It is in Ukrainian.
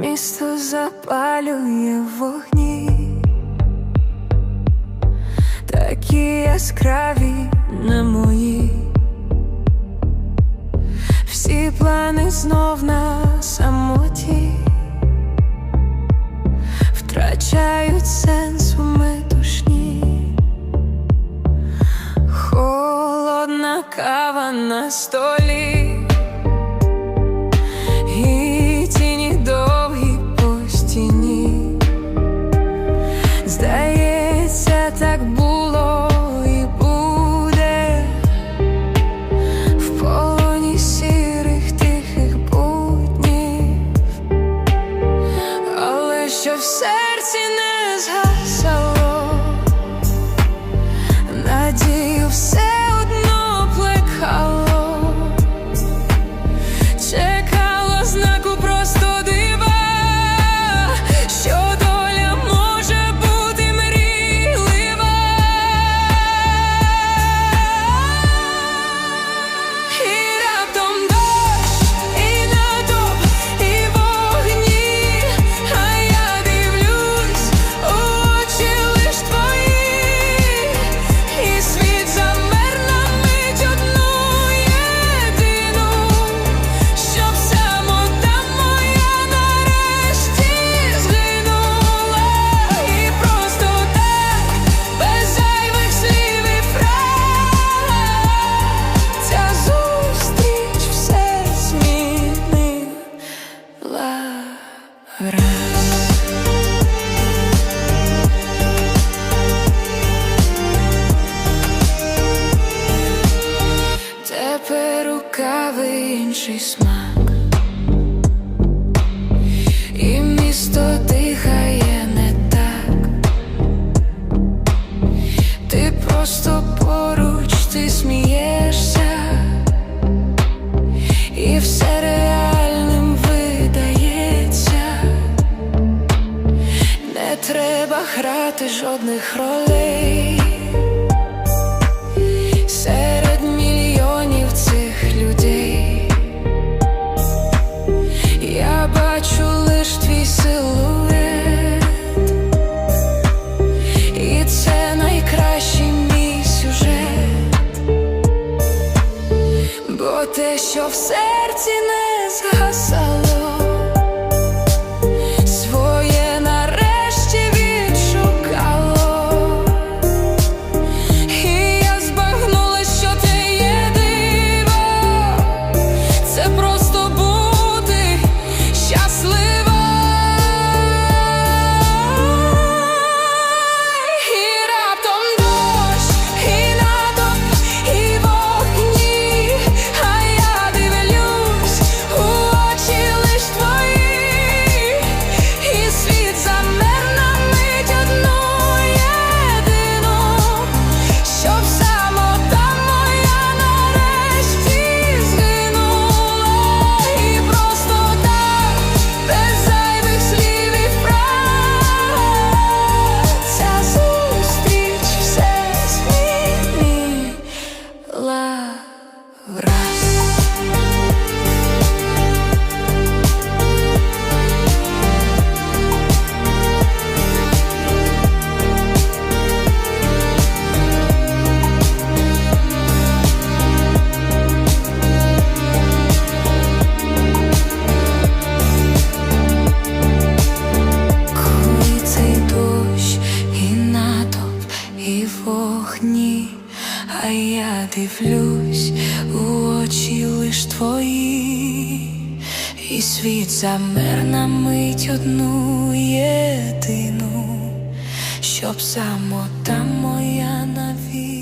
місто запалює вогні, такі яскраві на мої, всі плани знов на самоті, втрачають сенс у метушні, холодна кава на столі. інший смак, і місто дихає не так, ти просто поруч, ти смієшся, і все реальним видається, не треба грати жодних ролей. що в серці не згасає. і вогні, а я дивлюсь у очі лиш твої, і світ замер на мить одну єдину, щоб самота моя навіть.